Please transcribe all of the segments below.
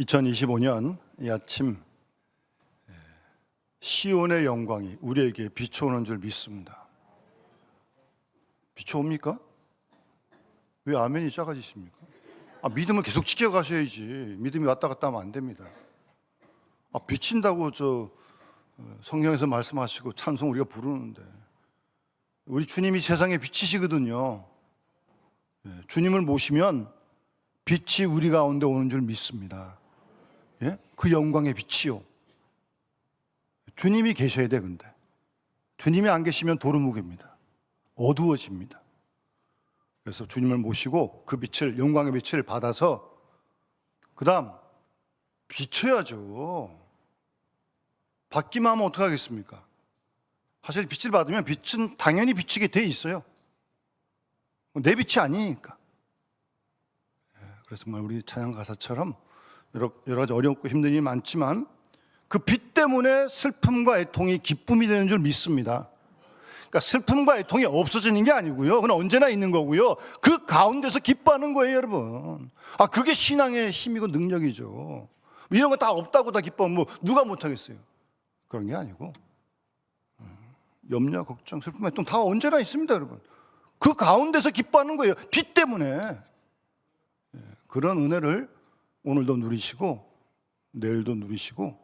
2025년 이 아침 예, 시온의 영광이 우리에게 비춰오는 줄 믿습니다. 비춰옵니까? 왜 아멘이 작아지십니까? 아, 믿음을 계속 지켜가셔야지. 믿음이 왔다 갔다 하면 안 됩니다. 아, 비친다고 저 어, 성경에서 말씀하시고 찬송 우리가 부르는데 우리 주님이 세상의 빛이시거든요. 예, 주님을 모시면 빛이 우리 가운데 오는 줄 믿습니다. 예? 그 영광의 빛이요. 주님이 계셔야 돼, 근데. 주님이 안 계시면 도루묵입니다. 어두워집니다. 그래서 주님을 모시고 그 빛을, 영광의 빛을 받아서, 그 다음, 비춰야죠. 받기만 하면 어떡하겠습니까? 사실 빛을 받으면 빛은 당연히 비치게 돼 있어요. 내 빛이 아니니까. 예, 그래서 정말 우리 찬양 가사처럼 여러, 여러 가지 어렵고 힘든 일이 많지만 그 빛 때문에 슬픔과 애통이 기쁨이 되는 줄 믿습니다. 그러니까 슬픔과 애통이 없어지는 게 아니고요. 그건 언제나 있는 거고요. 그 가운데서 기뻐하는 거예요, 여러분. 아, 그게 신앙의 힘이고 능력이죠. 이런 거 다 없다고 다 기뻐하면 뭐 누가 못하겠어요. 그런 게 아니고 음, 염려, 걱정, 슬픔, 애통 다 언제나 있습니다, 여러분. 그 가운데서 기뻐하는 거예요. 빛 때문에. 예, 그런 은혜를 오늘도 누리시고 내일도 누리시고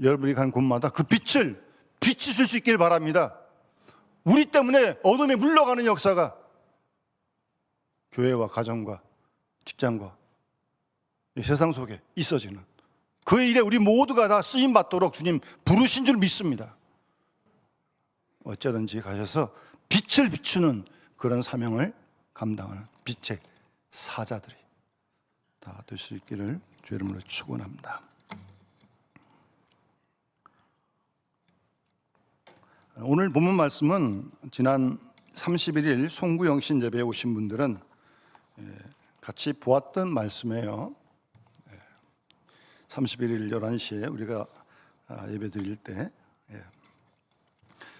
여러분이 간 곳마다 그 빛을 비치실 수 있길 바랍니다. 우리 때문에 어둠에 물러가는 역사가 교회와 가정과 직장과 이 세상 속에 있어지는 그 일에 우리 모두가 다 쓰임 받도록 주님 부르신 줄 믿습니다. 어쩌든지 가셔서 빛을 비추는 그런 사명을 감당하는 빛의 사자들이 다 될 수 있기를 주 이름으로 축원합니다. 오늘 본문 말씀은 지난 31일 송구영 신제배에 오신 분들은 예, 같이 보았던 말씀이에요. 31일 11시에 우리가 아, 예배 드릴 때 예.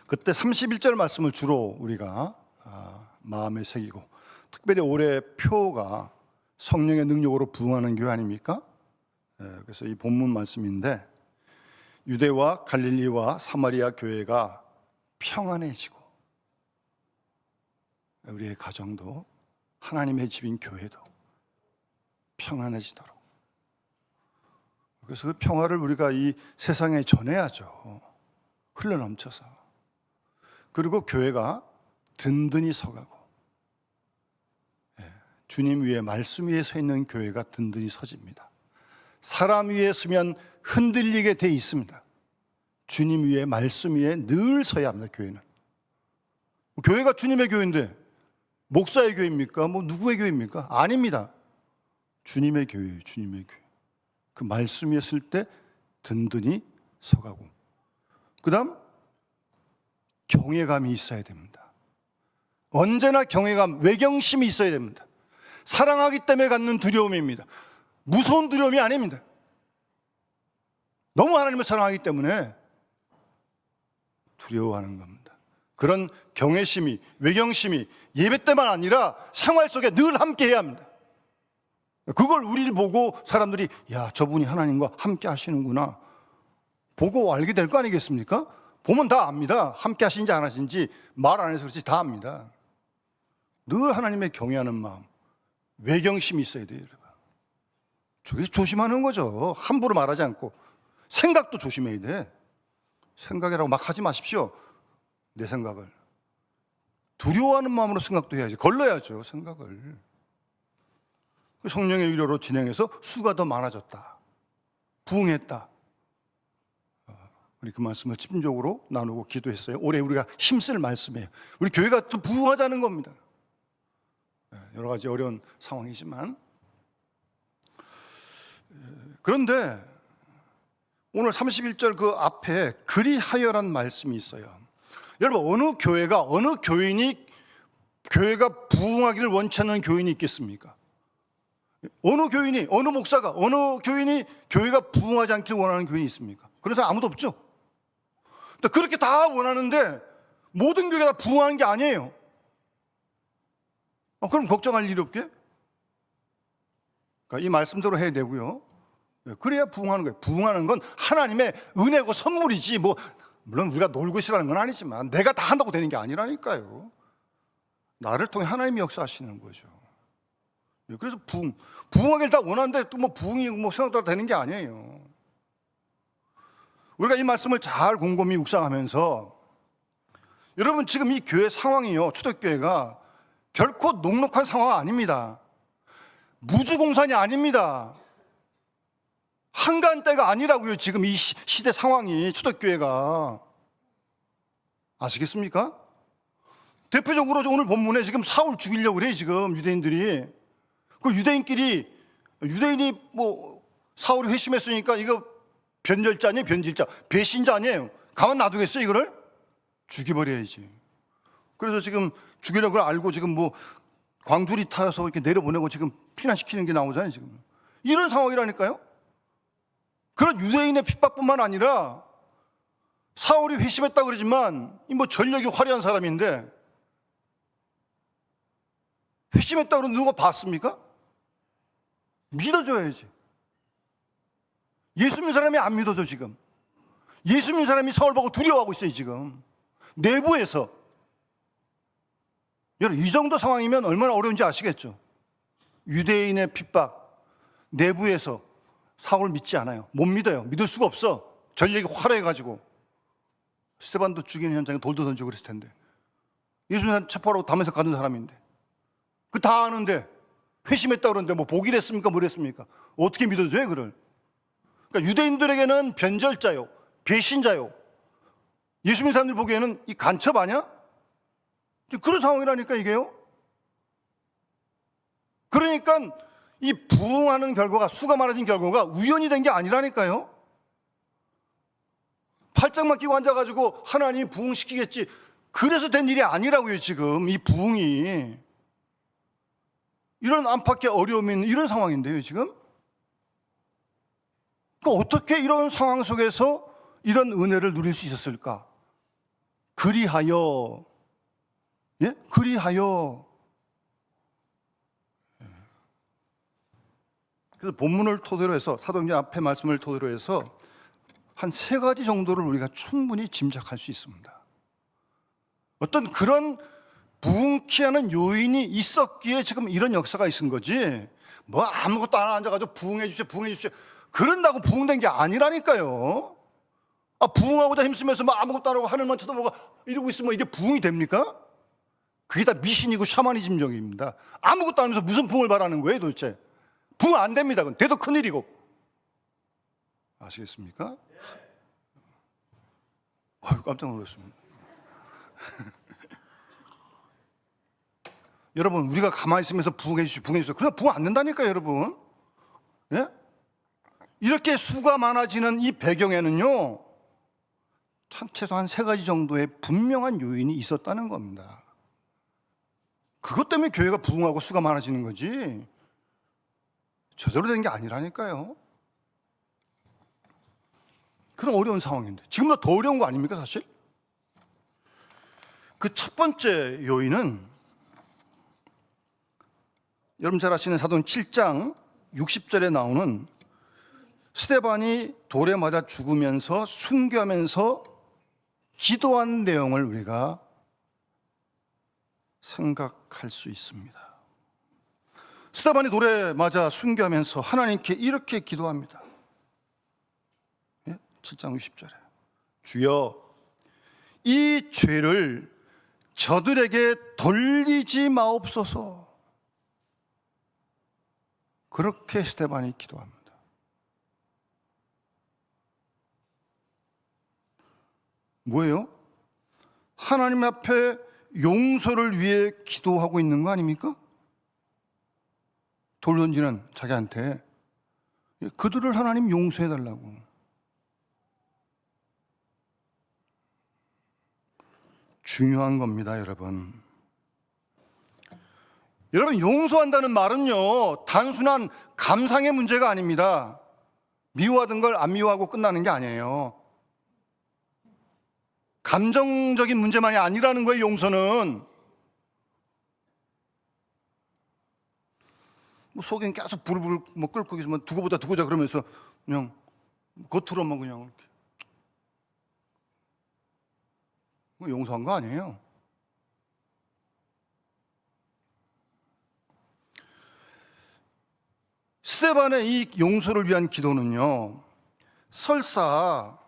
그때 31절 말씀을 주로 우리가 아, 마음에 새기고 특별히 올해 표가 성령의 능력으로 부흥하는 교회 아닙니까? 예, 그래서 이 본문 말씀인데 유대와 갈릴리와 사마리아 교회가 평안해지고 우리의 가정도 하나님의 집인 교회도 평안해지도록 그래서 그 평화를 우리가 이 세상에 전해야죠. 흘러넘쳐서. 그리고 교회가 든든히 서가고 예, 주님 위에 말씀 위에 서 있는 교회가 든든히 서집니다. 사람 위에 서면 흔들리게 돼 있습니다. 주님 위에 말씀 위에 늘 서야 합니다. 교회는. 교회가 주님의 교회인데 목사의 교회입니까? 뭐 누구의 교회입니까? 아닙니다. 주님의 교회예요. 주님의 교회. 그 말씀 위에 쓸 때 든든히 서가고 그다음 경외감이 있어야 됩니다. 언제나 경외감, 외경심이 있어야 됩니다. 사랑하기 때문에 갖는 두려움입니다. 무서운 두려움이 아닙니다. 너무 하나님을 사랑하기 때문에 두려워하는 겁니다. 그런 경외심이, 외경심이 예배 때만 아니라 생활 속에 늘 함께 해야 합니다. 그걸 우리를 보고 사람들이 야 저분이 하나님과 함께 하시는구나 보고 알게 될 거 아니겠습니까? 보면 다 압니다. 함께 하신지 안 하신지 말 안 해서 그렇지 다 압니다. 늘 하나님의 경외하는 마음, 외경심이 있어야 돼요, 여러분. 저기서 조심하는 거죠. 함부로 말하지 않고 생각도 조심해야 돼. 생각이라고 막 하지 마십시오. 내 생각을 두려워하는 마음으로 생각도 해야지. 걸러야죠, 생각을. 그 성령의 위로로 진행해서 수가 더 많아졌다. 부흥했다. 어, 우리 그 말씀을 집중적으로 나누고 기도했어요. 올해 우리가 힘쓸 말씀이에요. 우리 교회가 또 부흥하자는 겁니다. 예, 여러 가지 어려운 상황이지만 예, 그런데 오늘 31절 그 앞에 그리하여란 말씀이 있어요. 여러분 어느 교회가 어느 교인이 교회가 부흥하기를 원치 않는 교인이 있겠습니까? 어느 교인이, 어느 목사가, 어느 교인이 교회가 부흥하지 않기를 원하는 교인이 있습니까? 사람 아무도 없죠? 그렇게 다 원하는데 모든 교회가 다 부흥하는 게 아니에요. 어, 그럼 걱정할 일이 없게? 그러니까 이 말씀대로 해야 되고요. 예, 그래야 부흥하는 거예요. 부흥하는 건 하나님의 은혜고 선물이지 뭐 물론 우리가 놀고 있으라는 건 아니지만 내가 다 한다고 되는 게 아니라니까요. 나를 통해 하나님이 역사하시는 거죠. 예, 그래서 부흥, 부흥하길 다 원하는데 또 뭐 부흥이 뭐 생각대로 되는 게 아니에요. 우리가 이 말씀을 잘 곰곰이 묵상하면서 여러분 지금 이 교회 상황이요 초대교회가 결코 녹록한 상황 아닙니다. 무주공산이 아닙니다. 한가한 때가 아니라고요. 지금 이 시- 시대 상황이 초대교회가 아시겠습니까? 대표적으로 오늘 본문에 지금 사울 죽이려고 그래 지금 유대인들이 그 유대인끼리 유대인이 뭐 사울이 회심했으니까 이거 변절자 아니에요 변질자 배신자 아니에요 가만 놔두겠어요 이거를 죽여버려야지 그래서 지금 죽이려고 그걸 알고 지금 뭐 광주리 타서 이렇게 내려보내고 지금 피난시키는 게 나오잖아요 지금 이런 상황이라니까요 그런 유대인의 핍박뿐만 아니라 사울이 회심했다 그러지만 이뭐 전력이 화려한 사람인데 회심했다 그러면 누가 봤습니까? 믿어줘야지. 예수 믿는 사람이 안 믿어줘 지금. 예수 믿는 사람이 사울 보고 두려워하고 있어요 지금. 내부에서. 여러분 이 정도 상황이면 얼마나 어려운지 아시겠죠? 유대인의 핍박 내부에서 사울 믿지 않아요. 못 믿어요. 믿을 수가 없어. 전력이 화려해가지고 스테반도 죽이는 현장에 돌도 던지고 그랬을 텐데 예수님 체포하고 담에서 가는 사람인데 그 다 아는데 회심했다 그러는데 뭐 복이랬습니까 뭐랬습니까 어떻게 믿어줘요 그를 그러니까 유대인들에게는 변절자요 배신자요 예수 믿는 사람들 보기에는 이 간첩 아니야? 그런 상황이라니까 이게요 그러니까 이 부흥하는 결과가 수가 많아진 결과가 우연이 된 게 아니라니까요 팔짱만 끼고 앉아가지고 하나님이 부흥시키겠지 그래서 된 일이 아니라고요 지금 이 부흥이 이런 안팎의 어려움이 있는 이런 상황인데요, 지금? 그러니까 어떻게 이런 상황 속에서 이런 은혜를 누릴 수 있었을까? 그리하여, 예? 그리하여. 그래서 본문을 토대로 해서, 사도행전 앞에 말씀을 토대로 해서 한 세 가지 정도를 우리가 충분히 짐작할 수 있습니다. 어떤 그런 부흥케 하는 요인이 있었기에 지금 이런 역사가 있은 거지. 뭐 아무것도 안 앉아가지고 부흥해 주십시오, 부흥해 주십시오. 그런다고 부흥된 게 아니라니까요. 아, 부흥하고자 힘쓰면서 뭐 아무것도 안 하고 하늘만 쳐다보고 이러고 있으면 이게 부흥이 됩니까? 그게 다 미신이고 샤머니즘적입니다. 아무것도 안 하면서 무슨 부흥을 바라는 거예요, 도대체? 부흥 안 됩니다. 그건 돼도 큰일이고. 아시겠습니까? 아유, 깜짝 놀랐습니다. 여러분 우리가 가만히 있으면서 부흥해 주십시오 부흥해 주십시오 그러나 부흥 안 된다니까 여러분 예? 이렇게 수가 많아지는 이 배경에는요 참 최소한 세 가지 정도의 분명한 요인이 있었다는 겁니다 그것 때문에 교회가 부흥하고 수가 많아지는 거지. 저절로 된 게 아니라니까요. 그런 어려운 상황인데. 지금보다 더 어려운 거 아닙니까 사실? 그 첫 번째 요인은 여러분 잘 아시는 사도행 7장 60절에 나오는 스테반이 돌에 맞아 죽으면서 순교하면서 기도한 내용을 우리가 생각할 수 있습니다. 스테반이 돌에 맞아 순교하면서 하나님께 이렇게 기도합니다. 예? 7장 60절에 주여 이 죄를 저들에게 돌리지 마옵소서. 그렇게 스테반이 기도합니다. 뭐예요? 하나님 앞에 용서를 위해 기도하고 있는 거 아닙니까? 돌 던지는 자기한테 그들을 하나님 용서해 달라고. 중요한 겁니다, 여러분. 여러분, 용서한다는 말은요, 단순한 감상의 문제가 아닙니다. 미워하던 걸 안 미워하고 끝나는 게 아니에요. 감정적인 문제만이 아니라는 거예요, 용서는. 뭐 속엔 계속 부르부르 뭐 끓고 있으면 두고 보자 두고 자 그러면서 그냥 겉으로만 그냥 이렇게 그거 용서한 거 아니에요. 스테반의 이 용서를 위한 기도는요, 설사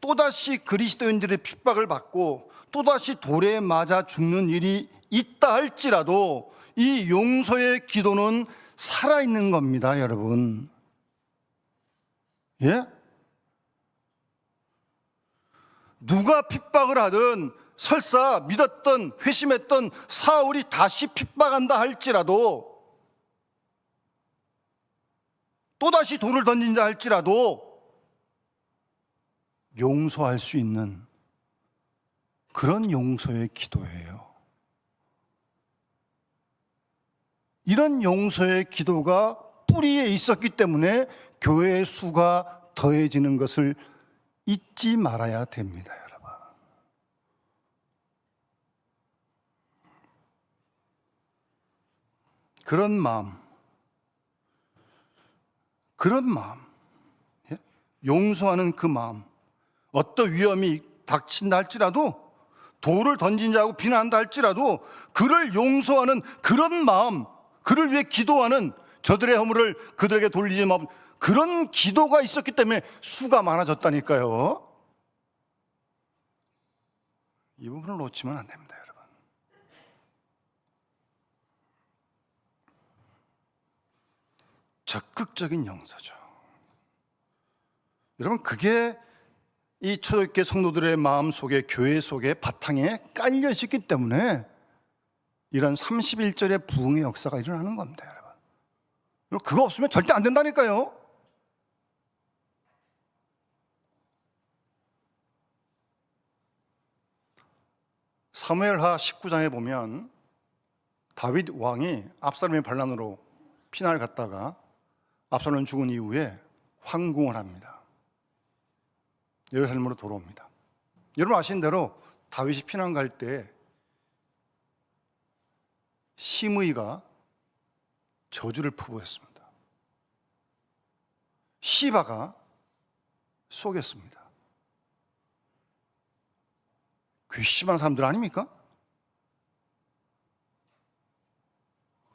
또다시 그리스도인들의 핍박을 받고 또다시 돌에 맞아 죽는 일이 있다 할지라도 이 용서의 기도는 살아있는 겁니다, 여러분. 예? 누가 핍박을 하든 설사 믿었던 회심했던 사울이 다시 핍박한다 할지라도 또다시 돌을 던진다 할지라도 용서할 수 있는 그런 용서의 기도예요. 이런 용서의 기도가 뿌리에 있었기 때문에 교회의 수가 더해지는 것을 잊지 말아야 됩니다, 여러분. 그런 마음, 그런 마음, 예? 용서하는 그 마음, 어떤 위험이 닥친다 할지라도 돌을 던진 자하고 비난한다 할지라도 그를 용서하는 그런 마음, 그를 위해 기도하는 저들의 허물을 그들에게 돌리지 마. 그런 기도가 있었기 때문에 수가 많아졌다니까요. 이 부분을 놓치면 안 됩니다, 여러분. 적극적인 용서죠. 여러분, 그게 이 초대교회 성도들의 마음 속에, 교회 속에, 바탕에 깔려 있기 때문에 이런 31절의 부흥의 역사가 일어나는 겁니다, 여러분. 그거 없으면 절대 안 된다니까요. 사무엘하 19장에 보면 다윗 왕이 압살롬의 반란으로 피난을 갔다가 압살롬 죽은 이후에 황궁을 합니다. 예루살렘으로 돌아옵니다. 여러분 아시는 대로 다윗이 피난 갈 때 심의가 저주를 퍼부었습니다. 시바가 속였습니다. 괘씸한 사람들 아닙니까?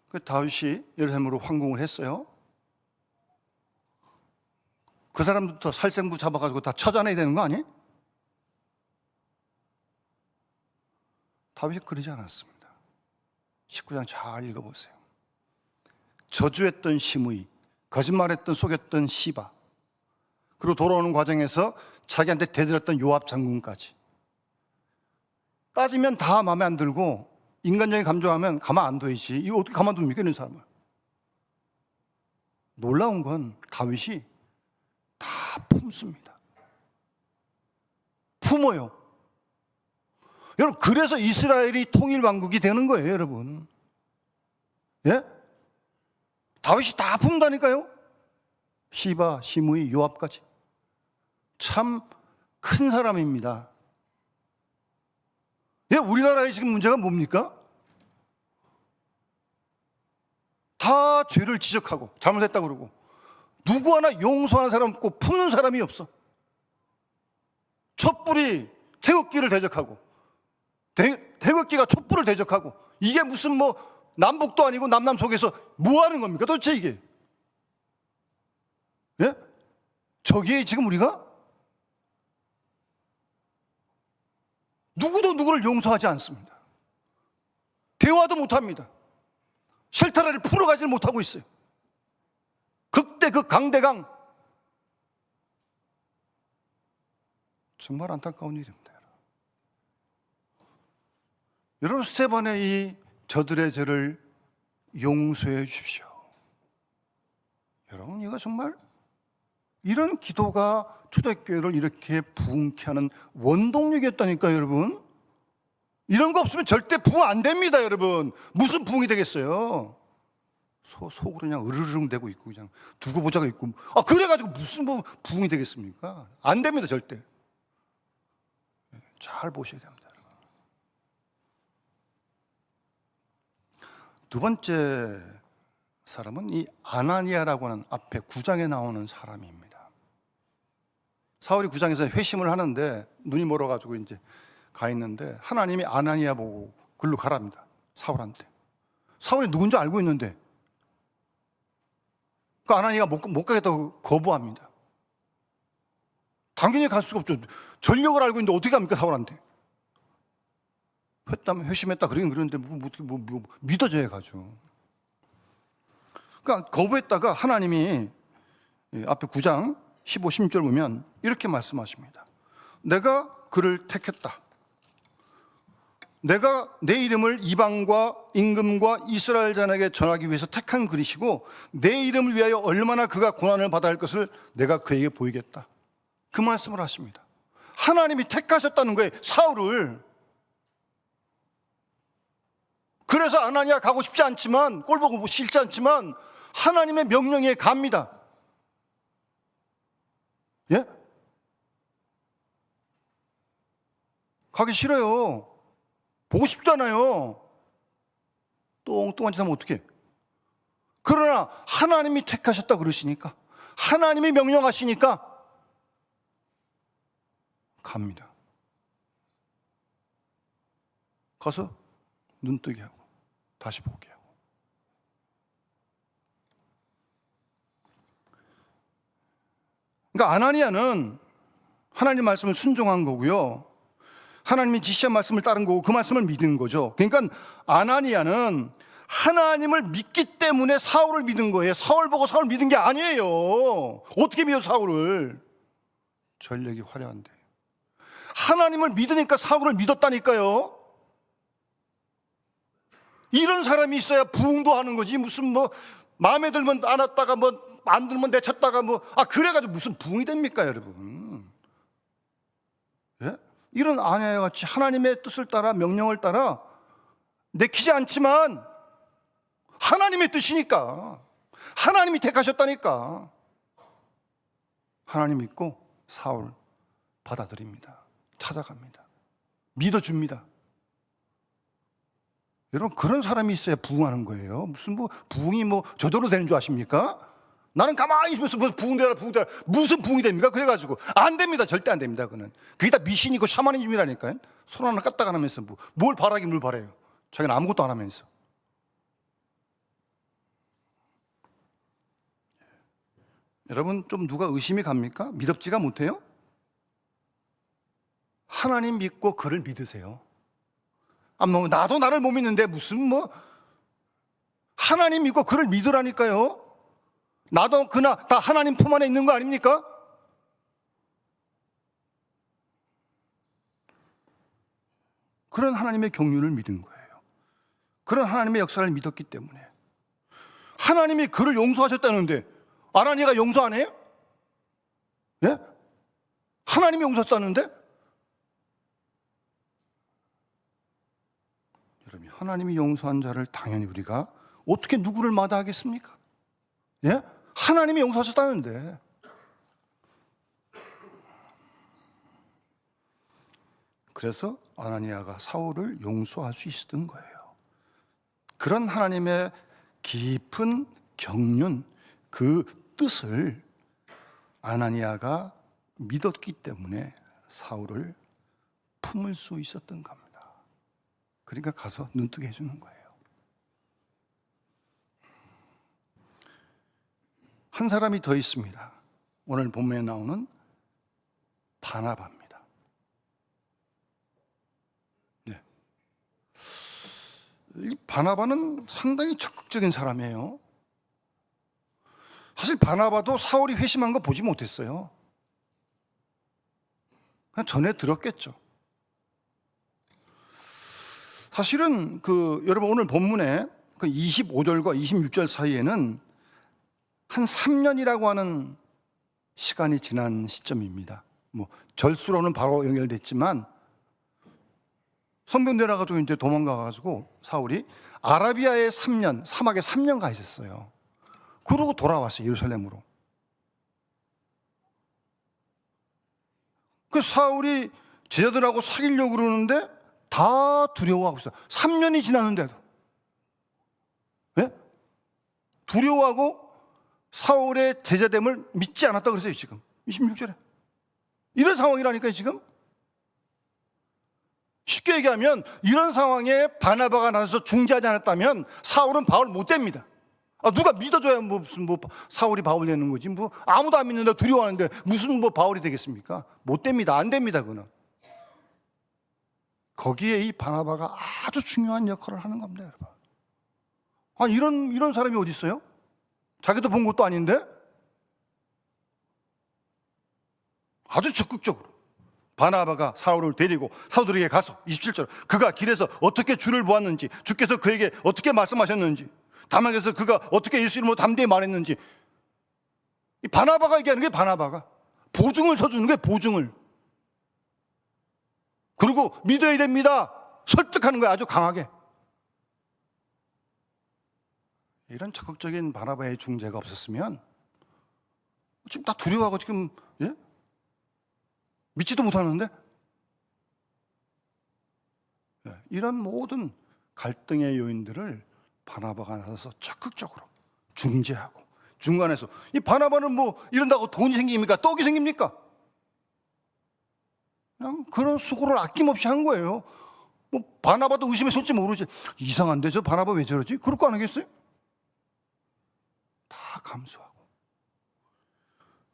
그 다윗이 예루살렘으로 황궁을 했어요. 그 사람부터 살생부 잡아가지고 다 처단해야 되는 거 아니? 다윗이 그러지 않았습니다. 19장 잘 읽어보세요. 저주했던 심의, 거짓말했던 속였던 시바, 그리고 돌아오는 과정에서 자기한테 대들었던 요압 장군까지 따지면 다 마음에 안 들고 인간적인 감정하면 가만 안 둬야지. 이거 어떻게 가만둡니까 이런 사람을? 놀라운 건 다윗이 다 품습니다. 품어요. 여러분, 그래서 이스라엘이 통일 왕국이 되는 거예요, 여러분. 예? 다윗이 다 품다니까요? 시바, 시므이, 요압까지. 참 큰 사람입니다. 예, 우리나라의 지금 문제가 뭡니까? 다 죄를 지적하고 잘못했다 그러고 누구 하나 용서하는 사람 없고 품는 사람이 없어. 촛불이 태극기를 대적하고 대, 태극기가 촛불을 대적하고 이게 무슨 뭐 남북도 아니고 남남 속에서 뭐 하는 겁니까 도대체 이게? 예? 저기에 지금 우리가 누구도 누구를 용서하지 않습니다. 대화도 못합니다. 실타래를 풀어가지 못하고 있어요. 극대 그 강대강. 정말 안타까운 일입니다. 여러분 스테반의 이 저들의 죄를 용서해 주십시오. 여러분 이거 정말 이런 기도가 초대교회를 이렇게 부흥케 하는 원동력이었다니까 여러분. 이런 거 없으면 절대 부흥 안 됩니다, 여러분. 무슨 부흥이 되겠어요? 소, 속으로 그냥 으르릉 대고 있고 그냥 두고 보자가 있고 아 그래가지고 무슨 뭐 부흥이 되겠습니까? 안 됩니다, 절대. 잘 보셔야 됩니다. 두 번째 사람은 이 아나니아라고 하는 앞에 구장에 나오는 사람입니다. 사울이 구장에서 회심을 하는데 눈이 멀어가지고 이제 가 있는데 하나님이 아나니아 보고 글로 가랍니다. 사울한테. 사울이 누군지 알고 있는데 그 아나니아가 못, 못 가겠다고 거부합니다. 당연히 갈 수가 없죠. 전력을 알고 있는데 어떻게 갑니까 사울한테? 회담 회심했다 그러긴 그러는데 뭐, 뭐, 뭐, 뭐 믿어져야 가죠. 그러니까 거부했다가 하나님이 이 앞에 9장 15, 16절 보면 이렇게 말씀하십니다. 내가 그를 택했다. 내가 내 이름을 이방과 임금과 이스라엘 자에게 전하기 위해서 택한 그리시고 내 이름을 위하여 얼마나 그가 고난을 받아야 할 것을 내가 그에게 보이겠다. 그 말씀을 하십니다. 하나님이 택하셨다는 거예요. 사울을. 그래서 아나니아 가고 싶지 않지만 꼴 보고 싫지 않지만 하나님의 명령에 갑니다. 예? 가기 싫어요. 보고 싶잖아요. 똥똥한 짓 하면 어떡해? 그러나 하나님이 택하셨다 그러시니까 하나님이 명령하시니까 갑니다. 가서 눈뜨게 하고 다시 보게 하고 그러니까 아나니아는 하나님 말씀을 순종한 거고요. 하나님이 지시한 말씀을 따른 거고 그 말씀을 믿은 거죠. 그러니까 아나니아는 하나님을 믿기 때문에 사울을 믿은 거예요. 사울 보고 사울 믿은 게 아니에요. 어떻게 믿어 사울을? 전력이 화려한데. 하나님을 믿으니까 사울을 믿었다니까요. 이런 사람이 있어야 부흥도 하는 거지. 무슨 뭐 마음에 들면 안 왔다가 뭐 안 들면 내쳤다가 뭐 아 그래가지고 무슨 부흥이 됩니까, 여러분? 예? 이런 아내와 같이 하나님의 뜻을 따라 명령을 따라 내키지 않지만 하나님의 뜻이니까 하나님이 택하셨다니까 하나님 믿고 사울 받아들입니다. 찾아갑니다. 믿어줍니다. 여러분 그런 사람이 있어야 부흥하는 거예요. 무슨 뭐 부흥이 뭐 저절로 되는 줄 아십니까? 나는 가만히 있으면서 뭐 부흥되라 부흥되라 무슨 부흥이 됩니까? 그래가지고 안 됩니다. 절대 안 됩니다. 그는 그게 다 미신이고 샤머니즘이라니까요. 손 하나 까딱 안 하면서 뭐, 뭘 바라긴 뭘 바래요. 자기는 아무것도 안 하면서. 여러분 좀 누가 의심이 갑니까? 믿업지가 못해요? 하나님 믿고 그를 믿으세요. 아, 뭐 나도 나를 못 믿는데 무슨 뭐 하나님 믿고 그를 믿으라니까요. 나도 그나 다 하나님 품 안에 있는 거 아닙니까? 그런 하나님의 경륜을 믿은 거예요. 그런 하나님의 역사를 믿었기 때문에 하나님이 그를 용서하셨다는데 아나니가 용서 안 해요? 예? 하나님이 용서했다는데? 여러분, 하나님이 용서한 자를 당연히 우리가 어떻게 누구를 마다하겠습니까? 예? 하나님이 용서하셨다는데. 그래서 아나니아가 사울을 용서할 수 있었던 거예요. 그런 하나님의 깊은 경륜, 그 뜻을 아나니아가 믿었기 때문에 사울을 품을 수 있었던 겁니다. 그러니까 가서 눈뜨게 해주는 거예요. 한 사람이 더 있습니다. 오늘 본문에 나오는 바나바입니다. 네. 이 바나바는 상당히 적극적인 사람이에요. 사실 바나바도 사울이 회심한 거 보지 못했어요. 그냥 전에 들었겠죠. 사실은 그 여러분 오늘 본문에 그 25절과 26절 사이에는 한 3년이라고 하는 시간이 지난 시점입니다. 뭐 절수로는 바로 연결됐지만 성경 내려가지고 이제 도망가 가지고 사울이 아라비아에 3년, 사막에 3년 가 있었어요. 그러고 돌아왔어요 예루살렘으로. 그 사울이 제자들하고 사귀려고 그러는데 다 두려워하고 있어요. 3년이 지났는데도. 예? 두려워하고 사울의 제자됨을 믿지 않았다 그랬어요, 지금. 26절에. 이런 상황이라니까요, 지금. 쉽게 얘기하면 이런 상황에 바나바가 나서서 중재하지 않았다면 사울은 바울 못 됩니다. 아, 누가 믿어줘야 뭐 무슨 뭐 사울이 바울 되는 거지. 뭐 아무도 안 믿는다 두려워하는데 무슨 뭐 바울이 되겠습니까? 못 됩니다. 안 됩니다. 그는. 거기에 이 바나바가 아주 중요한 역할을 하는 겁니다, 여러분. 아니 이런 이런 사람이 어디 있어요? 자기도 본 것도 아닌데? 아주 적극적으로 바나바가 사울을 데리고 사도들에게 가서 27절 그가 길에서 어떻게 주를 보았는지 주께서 그에게 어떻게 말씀하셨는지 다막에서 그가 어떻게 예수 이름으로 담대히 말했는지. 이 바나바가 얘기하는 게 바나바가 보증을 서주는 게 보증을. 그리고 믿어야 됩니다. 설득하는 거야 아주 강하게 이런 적극적인 바나바의 중재가 없었으면 지금 다 두려워하고 지금 예? 믿지도 못하는데 예, 이런 모든 갈등의 요인들을 바나바가 나서서 적극적으로 중재하고 중간에서 이 바나바는 뭐 이런다고 돈이 생깁니까? 떡이 생깁니까? 그냥 그런 수고를 아낌없이 한 거예요. 뭐 바나바도 의심에 솟지 모르지. 이상한데 저 바나바 왜 저러지? 그럴 거 아니겠어요? 다 감수하고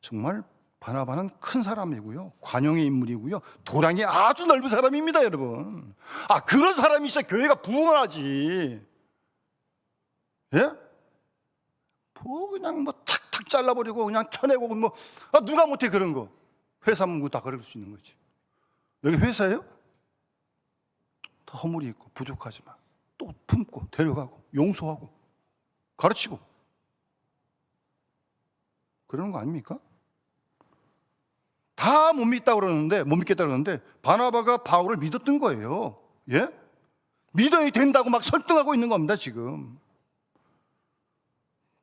정말 바나바는 큰 사람이고요. 관용의 인물이고요. 도량이 아주 넓은 사람입니다, 여러분. 아, 그런 사람이 있어 교회가 부흥하지. 예? 뭐 그냥 뭐 탁탁 잘라버리고 그냥 쳐내고 뭐 아, 누가 못해 그런 거. 회사 문구 다 그럴 수 있는 거지. 여기 회사예요? 다 허물이 있고 부족하지만 또 품고 데려가고 용서하고 가르치고 그러는 거 아닙니까? 다 못 믿다 그러는데 못 믿겠다 그러는데 바나바가 바울을 믿었던 거예요. 예? 믿어야 된다고 막 설득하고 있는 겁니다, 지금.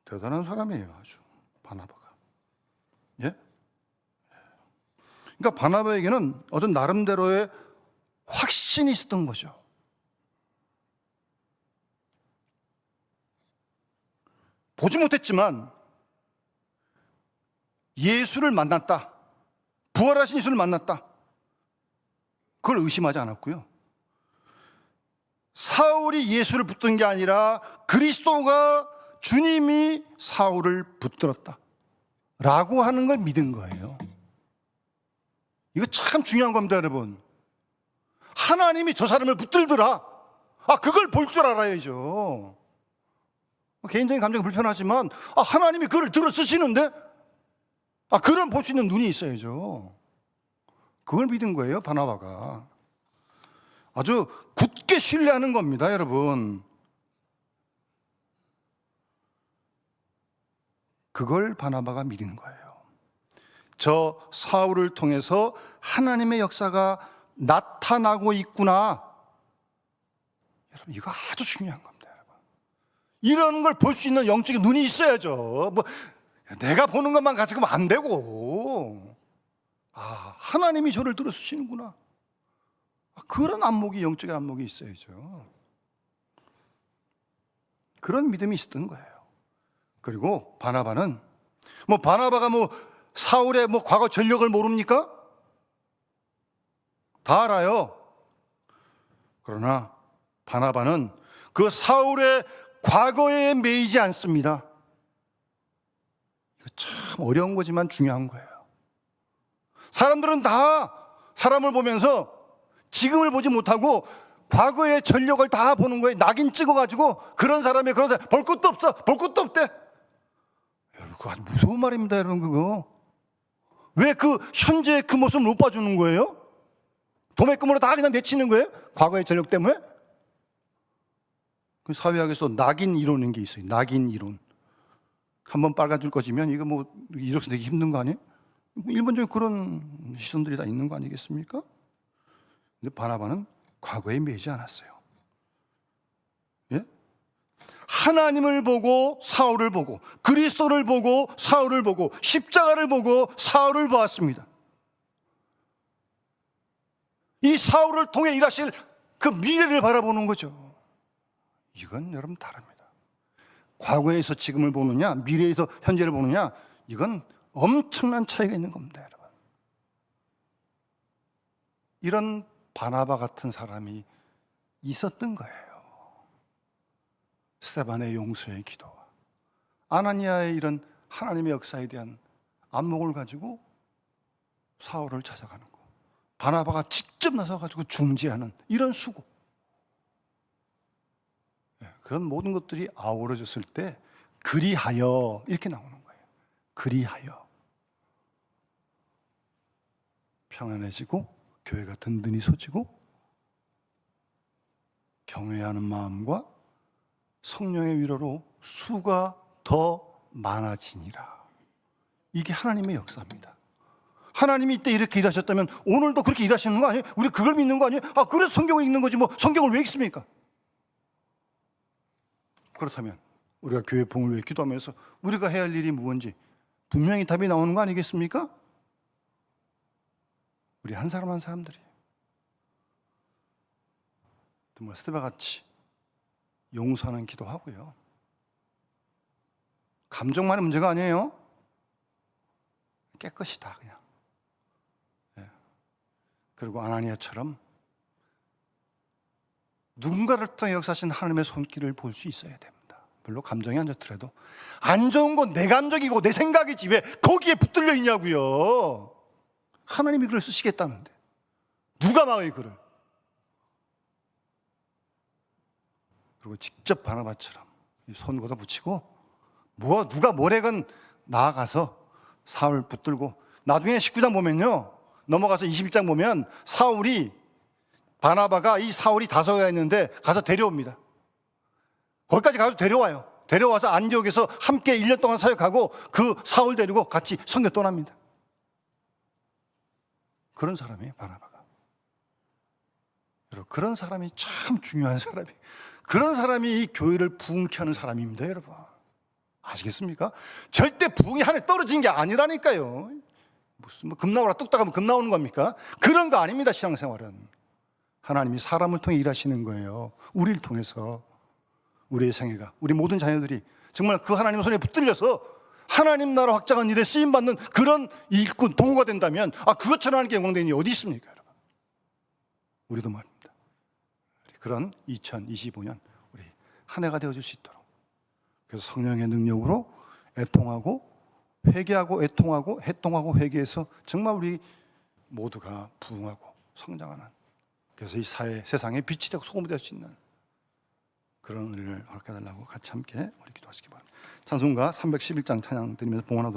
대단한 사람이에요, 아주. 바나바가. 예? 그러니까 바나바에게는 어떤 나름대로의 확신이 있었던 거죠. 보지 못했지만 예수를 만났다. 부활하신 예수를 만났다. 그걸 의심하지 않았고요. 사울이 예수를 붙든 게 아니라 그리스도가 주님이 사울을 붙들었다. 라고 하는 걸 믿은 거예요. 이거 참 중요한 겁니다, 여러분. 하나님이 저 사람을 붙들더라. 아, 그걸 볼 줄 알아야죠. 개인적인 감정이 불편하지만, 아, 하나님이 그를 들어 쓰시는데, 아, 그런 볼 수 있는 눈이 있어야죠. 그걸 믿은 거예요, 바나바가. 아주 굳게 신뢰하는 겁니다, 여러분. 그걸 바나바가 믿은 거예요. 저 사울을 통해서 하나님의 역사가 나타나고 있구나. 여러분, 이거 아주 중요한 겁니다, 여러분. 이런 걸 볼 수 있는 영적인 눈이 있어야죠. 뭐, 내가 보는 것만 가지고는 안 되고, 아, 하나님이 저를 들어 쓰시는구나. 아, 그런 안목이, 영적인 안목이 있어야죠. 그런 믿음이 있었던 거예요. 그리고 바나바는, 뭐, 바나바가 뭐, 사울의 뭐, 과거 전력을 모릅니까? 다 알아요. 그러나, 바나바는 그 사울의 과거에 매이지 않습니다. 참 어려운 거지만 중요한 거예요. 사람들은 다 사람을 보면서 지금을 보지 못하고 과거의 전력을 다 보는 거예요. 낙인 찍어가지고 그런 사람이 그런 사람 볼 것도 없어. 볼 것도 없대. 여러분, 그거 아주 무서운 말입니다, 여러분, 그거. 왜 그 현재의 그 모습을 못 봐주는 거예요? 도매금으로 다 그냥 내치는 거예요? 과거의 전력 때문에? 그 사회학에서 낙인 이론인 게 있어요. 낙인 이론. 한 번 빨간 줄 꺼지면 이거 뭐 이력서 내기 힘든 거 아니에요? 뭐 일반적인 그런 시선들이 다 있는 거 아니겠습니까? 근데 바나바는 과거에 매지 않았어요. 예? 하나님을 보고 사울을 보고 그리스도를 보고 사울을 보고 십자가를 보고 사울을 보았습니다. 이 사울을 통해 일하실 그 미래를 바라보는 거죠. 이건 여러분 다릅니다. 과거에서 지금을 보느냐, 미래에서 현재를 보느냐, 이건 엄청난 차이가 있는 겁니다, 여러분. 이런 바나바 같은 사람이 있었던 거예요. 스테반의 용서의 기도와 아나니아의 이런 하나님의 역사에 대한 안목을 가지고 사울을 찾아가는 거. 바나바가 직접 나서 가지고 중지하는 이런 수고. 예, 그런 모든 것들이 아우러졌을 때 그리하여 이렇게 나오는 거예요. 그리하여 평안해지고 교회가 든든히 서지고 경외하는 마음과 성령의 위로로 수가 더 많아지니라. 이게 하나님의 역사입니다. 하나님이 이때 이렇게 일하셨다면 오늘도 그렇게 일하시는 거 아니에요? 우리 그걸 믿는 거 아니에요? 아, 그래서 성경을 읽는 거지 뭐 성경을 왜 읽습니까? 그렇다면 우리가 교회 봉을 위해 기도하면서 우리가 해야 할 일이 무엇인지 분명히 답이 나오는 거 아니겠습니까? 우리 한 사람 한 사람들이 정말 스테바 같이 용서하는 기도하고요. 감정만의 문제가 아니에요. 깨끗이 다 그냥. 예. 그리고 아나니아처럼 누군가를 통해 역사하신 하나님의 손길을 볼 수 있어야 됩니다. 별로 감정이 안 좋더라도 안 좋은 건 내 감정이고 내 생각이지 왜 거기에 붙들려 있냐고요. 하나님이 글을 쓰시겠다는데 누가 막아요 글을? 그리고 직접 바나바처럼 손 걷어 붙이고 뭐 누가 뭐래건 나아가서 사울 붙들고 나중에 19장 보면요 넘어가서 21장 보면 사울이 바나바가 이 사울이 다섯가 있는데 가서 데려옵니다. 거기까지 가서 데려와요. 데려와서 안디옥에서 함께 1년 동안 사역하고 그 사울 데리고 같이 성교 떠납니다. 그런 사람이에요, 바나바가. 여러분, 그런 사람이 참 중요한 사람이. 그런 사람이 이 교회를 부흥케 하는 사람입니다, 여러분. 아시겠습니까? 절대 부흥이 하늘에 떨어진 게 아니라니까요. 무슨 뭐 금나오라 뚝딱 하면 금 나오는 겁니까? 그런 거 아닙니다, 신앙생활은. 하나님이 사람을 통해 일하시는 거예요. 우리를 통해서. 우리의 생애가, 우리 모든 자녀들이 정말 그 하나님 손에 붙들려서 하나님 나라 확장한 일에 쓰임 받는 그런 일꾼 도구가 된다면 아 그것처럼 하는 게 영광되는 일이 어디 있습니까, 여러분? 우리도 말입니다. 그런 2025년 우리 한 해가 되어줄 수 있도록 그래서 성령의 능력으로 애통하고 회개하고 애통하고 해통하고 회개해서 정말 우리 모두가 부흥하고 성장하는 그래서 이 사회 세상에 빛이 되고 소금이 될 수 있는 그런 은혜를 허락해 달라고 같이 함께 우리 기도하시기 바랍니다. 찬송가 311장 찬양 드리면서 봉헌하도록